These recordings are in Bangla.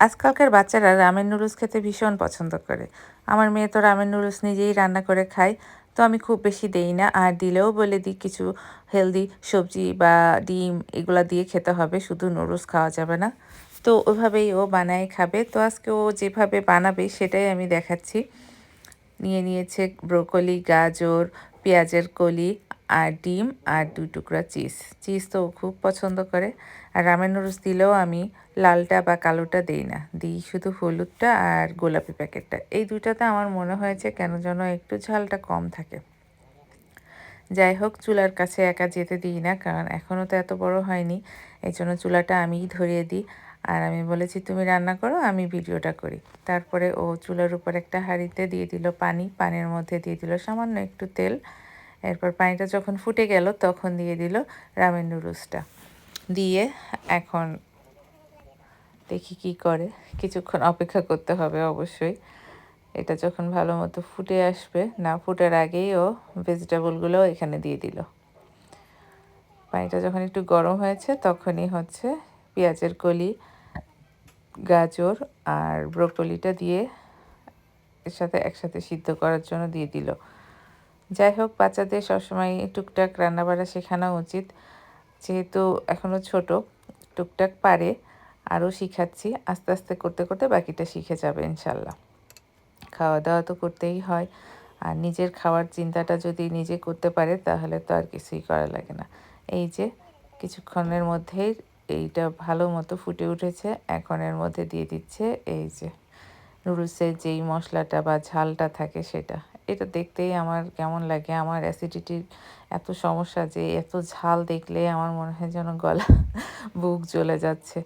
আজকালকার বাচ্চারা রামেন নুডলস খেতে ভীষণ পছন্দ করে। আমার মেয়ে তো রামেন নুডলস নিজেই রান্না করে খায়, তো আমি খুব বেশি দেই না। আর দিলেও বলে দিই কিছু হেলদি সবজি বা ডিম এগুলো দিয়ে খেতে হবে, শুধু নুডলস খাওয়া যাবে না। তো ওইভাবেই ও বানায়, খাবে। তো আজকে ও যেভাবে বানাবে সেটাই আমি দেখাচ্ছি। নিয়ে নিয়েছে ব্রোকলি, গাজর, পেঁয়াজের কলি আর ডিম আর দুই টুকরা চিজ। চিজ তো খুব পছন্দ করে। আর রামেন নুডলস দিলেও আমি লালটা বা কালোটা দিই না। দিই শুধু হলুদটা আর গোলাপি প্যাকেটটা। এই দুইটাতে আমার মনে হয়েছে কেন যেন একটু ঝালটা কম থাকে। যাই হোক, চুলার কাছে একা যেতে দিই না, কারণ এখনও তো এত বড় হয়নি। এই জন্য চুলাটা আমিই ধরিয়ে দিই। আর আমি বলেছি, তুমি রান্না করো, আমি ভিডিওটা করি। তারপরে ও চুলার উপর একটা হাঁড়িতে দিয়ে দিল পানি। পানির মধ্যে দিয়ে দিল সামান্য একটু তেল। এরপর পানিটা যখন ফুটে গেল, তখন দিয়ে দিল রামেন নুডলসটা দিয়ে এখন দেখি কি করে। কিছুক্ষণ অপেক্ষা করতে হবে অবশ্যই। এটা যখন ভালো মতো ফুটে আসবে, না ফুটার আগেই ও ভেজিটেবলগুলো এখানে দিয়ে দিল। পানিটা যখন একটু গরম হয়েছে, তখনই হচ্ছে পেঁয়াজের কলি, গাজর আর ব্রোকলিটা দিয়ে এর সাথে একসাথে সিদ্ধ করার জন্য দিয়ে দিল। যাই হোক, বাচ্চাদের সবসময় টুকটাক রান্নাবাড়া শেখানো উচিত। যেহেতু এখনও ছোট, টুকটাক পারে, আরও শিখাচ্ছি, আস্তে আস্তে করতে করতে বাকিটা শিখে যাবে ইনশাল্লাহ। খাওয়া দাওয়া তো করতেই হয়, আর নিজের খাওয়ার চিন্তাটা যদি নিজে করতে পারে, তাহলে তো আর কিছুই করা লাগে না। এই যে, কিছুক্ষণের মধ্যেই এইটা ভালো মতো ফুটে উঠেছে, এখন এর মধ্যে দিয়ে দিচ্ছে এই যে, নুডলসের যেই মশলাটা বা ঝালটা থাকে সেটা। এটা দেখতেই আমার কেমন লাগে। আমার অ্যাসিডিটির এত সমস্যা যে এত ঝাল দেখলে আমার মনে হয় যেন গলা, বুক জ্বলে যাচ্ছে।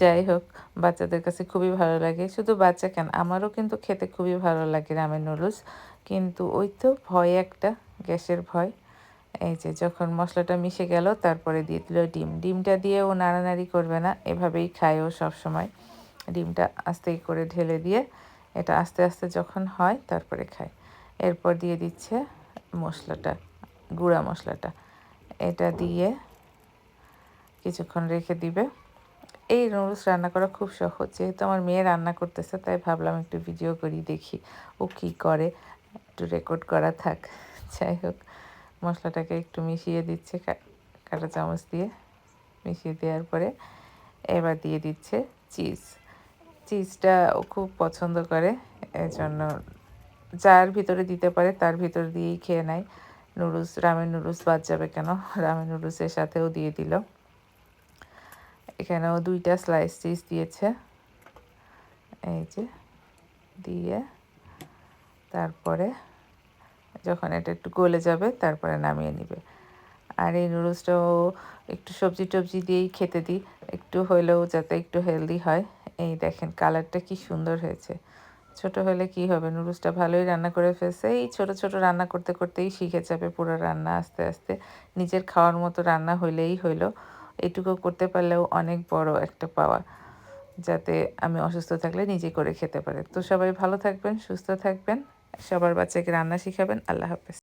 যাই হোক, বাচ্চাদের কাছে খুবই ভালো লাগে। শুধু বাচ্চা কেন, আমারও কিন্তু খেতে খুবই ভালো লাগে রামের নুডলস কিন্তু ওই তো ভয় একটা, গ্যাসের ভয়। এই যে যখন মশলাটা মিশে গেল, তারপরে দিয়ে দিল ডিম। ডিমটা দিয়ে ও নাড়ানাড়ি করবে না, এভাবেই খায় ও সবসময়। ডিমটা আস্তে করে ঢেলে দিয়ে, এটা আস্তে আস্তে যখন হয়, তারপরে খায়। এরপর দিয়ে দিচ্ছে মশলাটা, গুঁড়া মশলাটা। এটা দিয়ে কিছুক্ষণ রেখে দিবে। এই নুডলস রান্না করা খুব সহজ, যেহেতু আমার মেয়ে রান্না করতেছে, তাই ভাবলাম একটু ভিডিও করি, দেখি ও কী করে। একটু রেকর্ড করা থাক, যাই হোক। মশলাটাকে একটু মিশিয়ে দিচ্ছে কাঁটা চামচ দিয়ে। মিশিয়ে দেওয়ার পরে এবার দিয়ে দিচ্ছে চিজ। চিজটা ও খুব পছন্দ করে, এজন্য যার ভিতরে দিতে পারে তার ভিতর দিয়েই খেয়ে নেয়। নুডলস, রামের নুডলস বাদ যাবে কেন? রামের নুডলসের সাথেও দিয়ে দিল। এখানেও দুইটা স্লাইস চিজ দিয়েছে। এই যে, দিয়ে তারপরে যখন এটা একটু গলে যাবে, তারপরে নামিয়ে নিবে। আর এই নুডলসটাও একটু সবজি টবজি দিয়েই খেতে দিই। একটু হলেও যাতে একটু হেলদি হয়। এই দেখেন কালারটা কি সুন্দর হয়েছে। ছোট হলে কি হবে? নুডলসটা ভালোই রান্না করে ফেলছে। এই ছোট ছোট রান্না করতে করতেই শিখে যাবে পুরো রান্না আস্তে আস্তে। নিজের খাওয়ার মতো রান্না হইলেই হইল এটুকু করতে পারলেও অনেক বড় একটা পাওয়া। যাতে আমি অসুস্থ থাকলে নিজে করে খেতে পারে। তো সবাই ভালো থাকবেন, সুস্থ থাকবেন। সবার বাচ্চাকে রান্না শিখাবেন। আল্লাহ হাফেজ।